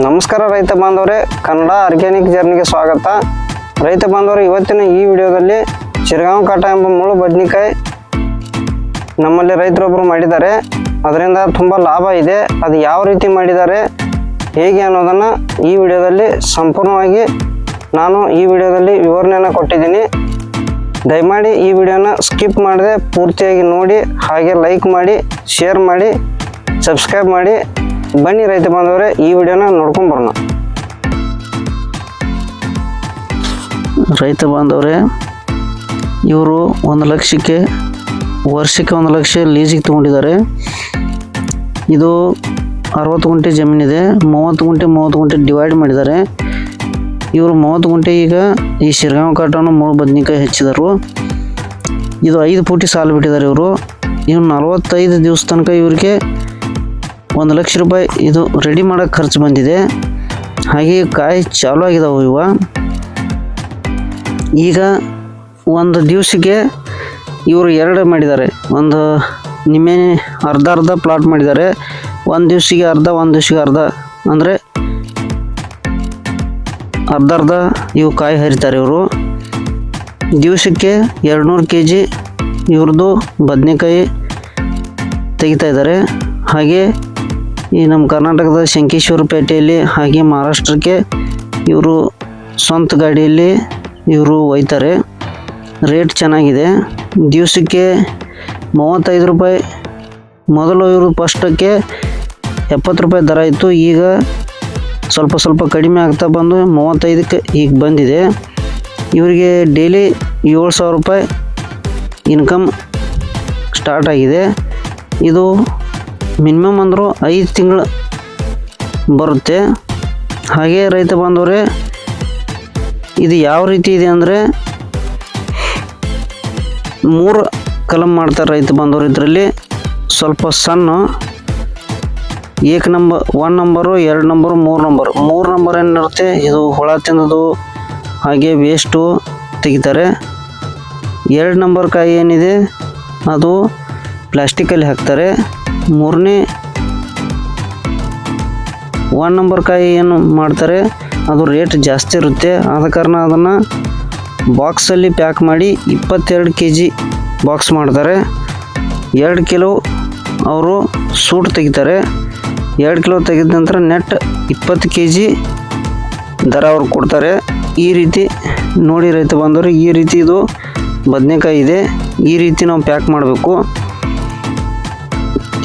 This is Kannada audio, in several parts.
ನಮಸ್ಕಾರ ರೈತ ಬಾಂಧವರೇ, ಕನ್ನಡ ಆರ್ಗ್ಯಾನಿಕ್ ಜರ್ನಿಗೆ ಸ್ವಾಗತ. ರೈತ ಬಾಂಧವರು, ಇವತ್ತಿನ ಈ ವಿಡಿಯೋದಲ್ಲಿ ಚಿರಗಾಂವ್ ಕಾಟ ಎಂಬ ಮುಳು ಬದ್ನಿಕಾಯಿ ನಮ್ಮಲ್ಲಿ ರೈತರೊಬ್ಬರು ಮಾಡಿದ್ದಾರೆ. ಅದರಿಂದ ತುಂಬ ಲಾಭ ಇದೆ. ಅದು ಯಾವ ರೀತಿ ಮಾಡಿದ್ದಾರೆ, ಹೇಗೆ ಅನ್ನೋದನ್ನು ಈ ವಿಡಿಯೋದಲ್ಲಿ ಸಂಪೂರ್ಣವಾಗಿ ನಾನು ಈ ವಿಡಿಯೋದಲ್ಲಿ ವಿವರಣೆಯನ್ನು ಕೊಟ್ಟಿದ್ದೀನಿ. ದಯಮಾಡಿ ಈ ವಿಡಿಯೋನ ಸ್ಕಿಪ್ ಮಾಡದೆ ಪೂರ್ತಿಯಾಗಿ ನೋಡಿ, ಹಾಗೆ ಲೈಕ್ ಮಾಡಿ ಶೇರ್ ಮಾಡಿ ಸಬ್ಸ್ಕ್ರೈಬ್ ಮಾಡಿ. ಬನ್ನಿ ರೈತ ಬಾಂಧವರೆ, ಈ ವಿಡಿಯೋನ ನೋಡ್ಕೊಂಡು ಬರೋಣ. ರೈತ ಬಾಂಧವರೇ, ಇವರು ಒಂದು ಲಕ್ಷಕ್ಕೆ, ವರ್ಷಕ್ಕೆ ಒಂದು ಲಕ್ಷ ಲೀಸಿಗೆ ತೊಗೊಂಡಿದ್ದಾರೆ. ಇದು ಅರವತ್ತು ಗುಂಟೆ ಜಮೀನಿದೆ ಮೂವತ್ತು ಗುಂಟೆ ಮೂವತ್ತು ಗುಂಟೆ ಡಿವೈಡ್ ಮಾಡಿದ್ದಾರೆ. ಇವರು ಮೂವತ್ತು ಗುಂಟೆ ಈಗ ಈ ಶಿರ್ಗಾಂವ್ ಕಾಟನ್ನು ಮೂರು ಬದ್ನಿಕಾಯಿ ಹೆಚ್ಚಿದರು. ಇದು ಐದು ಪೂಟಿ ಸಾಲು ಬಿಟ್ಟಿದ್ದಾರೆ ಇವರು. ಇವ್ರು ನಲವತ್ತೈದು ದಿವಸ ತನಕ ಇವರಿಗೆ ಒಂದು ಲಕ್ಷ ರೂಪಾಯಿ ಇದು ರೆಡಿ ಮಾಡೋಕ್ಕೆ ಖರ್ಚು ಬಂದಿದೆ. ಹಾಗೆ ಕಾಯಿ ಚಾಲು ಆಗಿದಾವೆ ಇವ. ಈಗ ಒಂದು ದಿವಸಕ್ಕೆ ಇವರು ಎರಡು ಮಾಡಿದ್ದಾರೆ. ಒಂದು ನಿಮ್ಮೆ ಅರ್ಧ ಅರ್ಧ ಪ್ಲಾಟ್ ಮಾಡಿದ್ದಾರೆ. ಒಂದು ದಿವಸಕ್ಕೆ ಅರ್ಧ, ಒಂದು ದಿವಸಿಗೆ ಅರ್ಧ. ಅಂದರೆ ಅರ್ಧ ಅರ್ಧ ಇವು ಕಾಯಿ ಹರಿತಾರೆ ಇವರು. ದಿವಸಕ್ಕೆ ಎರಡು ನೂರು ಕೆ ಜಿ ಇವ್ರದ್ದು ಬದನೆಕಾಯಿ ತೆಗಿತಾ ಇದ್ದಾರೆ. ಹಾಗೆ ಈ ನಮ್ಮ ಕರ್ನಾಟಕದ ಶಂಕೇಶ್ವರ ಪೇಟೆಯಲ್ಲಿ ಹಾಗೆ ಮಹಾರಾಷ್ಟ್ರಕ್ಕೆ ಇವರು ಸ್ವಂತ ಗಾಡಿಯಲ್ಲಿ ಇವರು ಒಯ್ತಾರೆ. ರೇಟ್ ಚೆನ್ನಾಗಿದೆ. ದಿವಸಕ್ಕೆ ಮೂವತ್ತೈದು ರೂಪಾಯಿ. ಮೊದಲು ಇವರು ಫಸ್ಟಕ್ಕೆ ಎಪ್ಪತ್ತು ರೂಪಾಯಿ ದರ ಇತ್ತು. ಈಗ ಸ್ವಲ್ಪ ಸ್ವಲ್ಪ ಕಡಿಮೆ ಆಗ್ತಾ ಬಂದು ಮೂವತ್ತೈದಕ್ಕೆ ಈಗ ಬಂದಿದೆ. ಇವರಿಗೆ ಡೈಲಿ ಏಳು ಸಾವಿರ ರೂಪಾಯಿ ಇನ್ಕಮ್ ಸ್ಟಾರ್ಟ್ ಆಗಿದೆ. ಇದು ಮಿನಿಮಮ್ ಅಂದರೂ ಐದು ತಿಂಗಳು ಬರುತ್ತೆ. ಹಾಗೆ ರೈತ ಬಾಂಧವರೇ, ಇದು ಯಾವ ರೀತಿ ಇದೆ ಅಂದರೆ ಮೂರು ಕಲಮ್ ಮಾಡ್ತಾರೆ ರೈತ ಬಾಂಧವರು ಇದರಲ್ಲಿ. ಸ್ವಲ್ಪ ಸಣ್ಣ, ಏಕ್ ನಂಬರ್ ಒನ್ ನಂಬರು, ಎರಡು ನಂಬರು, ಮೂರು ನಂಬರ್. ಮೂರು ನಂಬರ್ ಏನಿರುತ್ತೆ, ಇದು ಹುಳ ತಿನ್ನೋದು ಹಾಗೆ ವೇಸ್ಟು ತೆಗಿತಾರೆ. ಎರಡು ನಂಬರ್ ಕಾಯಿ ಏನಿದೆ, ಅದು ಪ್ಲಾಸ್ಟಿಕಲ್ಲಿ ಹಾಕ್ತಾರೆ. ಮೂರನೇ ಒನ್ ನಂಬರ್ ಕಾಯಿ ಏನು ಮಾಡ್ತಾರೆ, ಅದು ರೇಟ್ ಜಾಸ್ತಿ ಇರುತ್ತೆ. ಆದ ಕಾರಣ ಅದನ್ನು ಬಾಕ್ಸಲ್ಲಿ ಪ್ಯಾಕ್ ಮಾಡಿ ಇಪ್ಪತ್ತೆರಡು ಕೆ ಜಿ ಬಾಕ್ಸ್ ಮಾಡ್ತಾರೆ. ಎರಡು ಕಿಲೋ ಅವರು ಸೂಟ್ ತೆಗಿತಾರೆ. ಎರಡು ಕಿಲೋ ತೆಗೆದ ನಂತರ ನೆಟ್ ಇಪ್ಪತ್ತು ಕೆ ಜಿ ದರ ಅವ್ರು ಕೊಡ್ತಾರೆ. ಈ ರೀತಿ ನೋಡಿ ರೈತ ಬಂದವರು ಈ ರೀತಿ ಇದು ಬದನೆಕಾಯಿ ಇದೆ. ಈ ರೀತಿ ನಾವು ಪ್ಯಾಕ್ ಮಾಡಬೇಕು.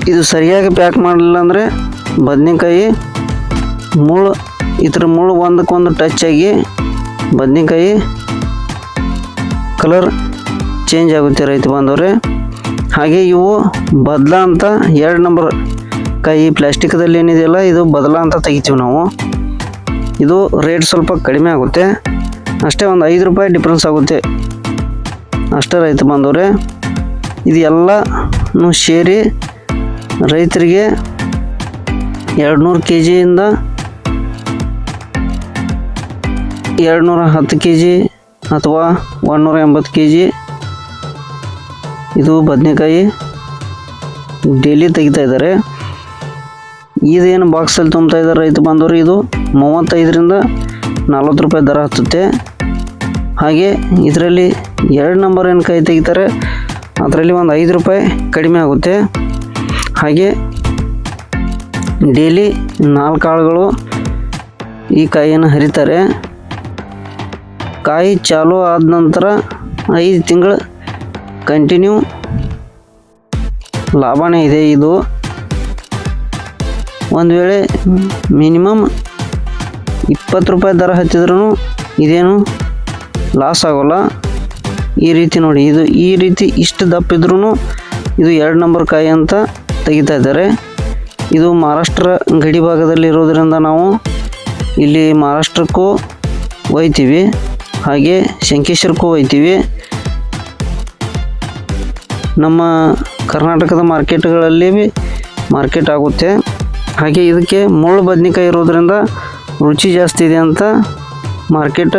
ಇದು ಸರಿಯಾಗಿ ಪ್ಯಾಕ್ ಮಾಡಲಿಲ್ಲ ಅಂದರೆ ಬದನೆಕಾಯಿ ಮುಳ್ಳು, ಇದ್ರ ಮುಳ್ಳು ಒಂದಕ್ಕೊಂದು ಟಚ್ ಆಗಿ ಬದನೆಕಾಯಿ ಕಲರ್ ಚೇಂಜ್ ಆಗುತ್ತೆ ರೈತ ಬಾಂಧವ್ರೆ. ಹಾಗೆ ಇವು ಬದಲ ಅಂತ ಎರಡು ನಂಬರ್ ಕಾಯಿ ಪ್ಲಾಸ್ಟಿಕ್ದಲ್ಲಿ ಏನಿದೆಯಲ್ಲ, ಇದು ಬದಲ ಅಂತ ತೆಗಿತೀವಿ ನಾವು. ಇದು ರೇಟ್ ಸ್ವಲ್ಪ ಕಡಿಮೆ ಆಗುತ್ತೆ. ಅಷ್ಟೇ ಒಂದು ಐದು ರೂಪಾಯಿ ಡಿಫ್ರೆನ್ಸ್ ಆಗುತ್ತೆ. ಅಷ್ಟೇ ರೈತ ಬಾಂಧವ್ರೆ. ಇದು ಎಲ್ಲನೂ ಸೇರಿ ರೈತರಿಗೆ ಎರಡು ನೂರು ಕೆ ಜಿಯಿಂದ ಎರಡು ನೂರ ಹತ್ತು ಕೆ ಜಿ ಅಥವಾ ಒಂದುನೂರ ಎಂಬತ್ತು ಕೆ ಜಿ ಇದು ಬದನೆಕಾಯಿ ಡೈಲಿ ತೆಗಿತಾ ಇದ್ದಾರೆ. ಇದೇನು ಬಾಕ್ಸಲ್ಲಿ ತುಂಬ್ತಾ ಇದ್ದಾರೆ ರೈತ ಬಂದವರು? ಇದು ಮೂವತ್ತೈದರಿಂದ ನಲ್ವತ್ತು ರೂಪಾಯಿ ದರ ಹತ್ತುತ್ತೆ. ಹಾಗೆ ಇದರಲ್ಲಿ ಎರಡು ನಂಬರ್ ಏನು ಕೈ ತೆಗಿತಾರೆ? ಅದರಲ್ಲಿ ಒಂದು ಐದು ರೂಪಾಯಿ ಕಡಿಮೆ ಆಗುತ್ತೆ. ಹಾಗೆ ಡೇಲಿ ನಾಲ್ಕು ಕಾಳುಗಳು ಈ ಕಾಯಿಯನ್ನು ಹರಿತಾರೆ. ಕಾಯಿ ಚಾಲು ಆದ ನಂತರ ಐದು ತಿಂಗಳು ಕಂಟಿನ್ಯೂ ಲಾಭನೇ ಇದೆ ಇದು. ಒಂದು ವೇಳೆ ಮಿನಿಮಮ್ ಇಪ್ಪತ್ತು ರೂಪಾಯಿ ದರ ಹಚ್ಚಿದ್ರೂ ಇದೇನು ಲಾಸ್ ಆಗೋಲ್ಲ. ಈ ರೀತಿ ನೋಡಿ, ಇದು ಈ ರೀತಿ ಇಷ್ಟು ದಪ್ಪಿದ್ರೂ ಇದು ಎರಡು ನಂಬರ್ ಕಾಯಿ ಅಂತ ತೆಗಿತಾ ಇದ್ದಾರೆ ಇದು ಮಹಾರಾಷ್ಟ್ರ ಗಡಿ ಭಾಗದಲ್ಲಿ ಇರೋದರಿಂದ ನಾವು ಇಲ್ಲಿ ಮಹಾರಾಷ್ಟ್ರಕ್ಕೂ ಒಯ್ತೀವಿ ಹಾಗೆ ಶಂಕೇಶ್ವರಕ್ಕೂ ಒಯ್ತೀವಿ ನಮ್ಮ ಕರ್ನಾಟಕದ ಮಾರ್ಕೆಟ್ಗಳಲ್ಲಿ ಮಾರ್ಕೆಟ್ ಆಗುತ್ತೆ. ಹಾಗೆ ಇದಕ್ಕೆ ಮುಳ್ಳು ಬದನೆಕಾಯಿ ಇರೋದರಿಂದ ರುಚಿ ಜಾಸ್ತಿ ಇದೆ ಅಂತ ಮಾರ್ಕೆಟ್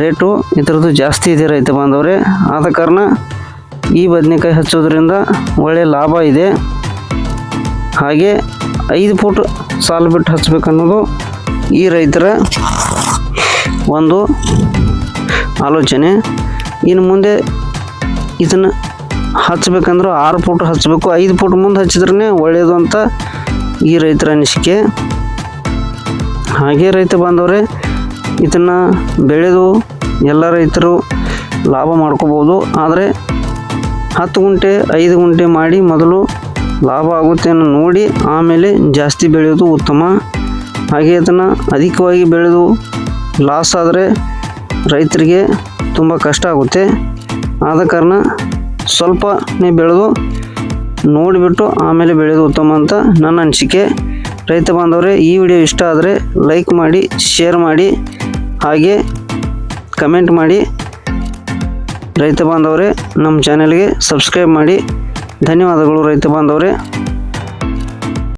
ರೇಟು ಇದರದ್ದು ಜಾಸ್ತಿ ಇದೆ ರೈತ ಬಾಂಧವ್ರೆ. ಆದ ಕಾರಣ ಈ ಬದನೆಕಾಯಿ ಹಚ್ಚೋದ್ರಿಂದ ಒಳ್ಳೆಯ ಲಾಭ ಇದೆ. ಹಾಗೆ ಐದು ಫೂಟ್ ಸಾಲು ಬಿಟ್ಟು ಹಚ್ಚಬೇಕನ್ನೋದು ಈ ರೈತರ ಒಂದು ಆಲೋಚನೆ. ಇನ್ನು ಮುಂದೆ ಇದನ್ನು ಹಚ್ಚಬೇಕಂದ್ರೆ ಆರು ಫೂಟ್ ಹಚ್ಚಬೇಕು. ಐದು ಫೂಟ್ ಮುಂದೆ ಹಚ್ಚಿದ್ರೇ ಒಳ್ಳೆಯದು ಅಂತ ಈ ರೈತರ ಅನಿಸಿಕೆ. ಹಾಗೆ ರೈತ ಬಾಂಧವರೇ, ಇದನ್ನು ಬೆಳೆದು ಎಲ್ಲ ರೈತರು ಲಾಭ ಮಾಡ್ಕೋಬೋದು. ಆದರೆ ಹತ್ತು ಗುಂಟೆ, ಐದು ಗುಂಟೆ ಮಾಡಿ ಮೊದಲು ಲಾಭ ಆಗುತ್ತೆ ಅನ್ನೋ ನೋಡಿ ಆಮೇಲೆ ಜಾಸ್ತಿ ಬೆಳೆಯೋದು ಉತ್ತಮ. ಹಾಗೆ ಅದನ್ನು ಅಧಿಕವಾಗಿ ಬೆಳೆದು ಲಾಸ್ ಆದರೆ ರೈತರಿಗೆ ತುಂಬ ಕಷ್ಟ ಆಗುತ್ತೆ. ಆದ ಕಾರಣ ಸ್ವಲ್ಪನೇ ಬೆಳೆದು ನೋಡಿಬಿಟ್ಟು ಆಮೇಲೆ ಬೆಳೆಯೋದು ಉತ್ತಮ ಅಂತ ನನ್ನ ಅನಿಸಿಕೆ. ರೈತ ಬಾಂಧವರೇ, ಈ ವಿಡಿಯೋ ಇಷ್ಟ ಆದರೆ ಲೈಕ್ ಮಾಡಿ ಶೇರ್ ಮಾಡಿ, ಹಾಗೆ ಕಮೆಂಟ್ ಮಾಡಿ. ರೈತ ಬಾಂಧವರೇ ನಮ್ಮ ಚಾನೆಲ್ಗೆ ಸಬ್ಸ್ಕ್ರೈಬ್ ಮಾಡಿ. ಧನ್ಯವಾದಗಳು ರೈತ ಬಾಂಧವರೇ.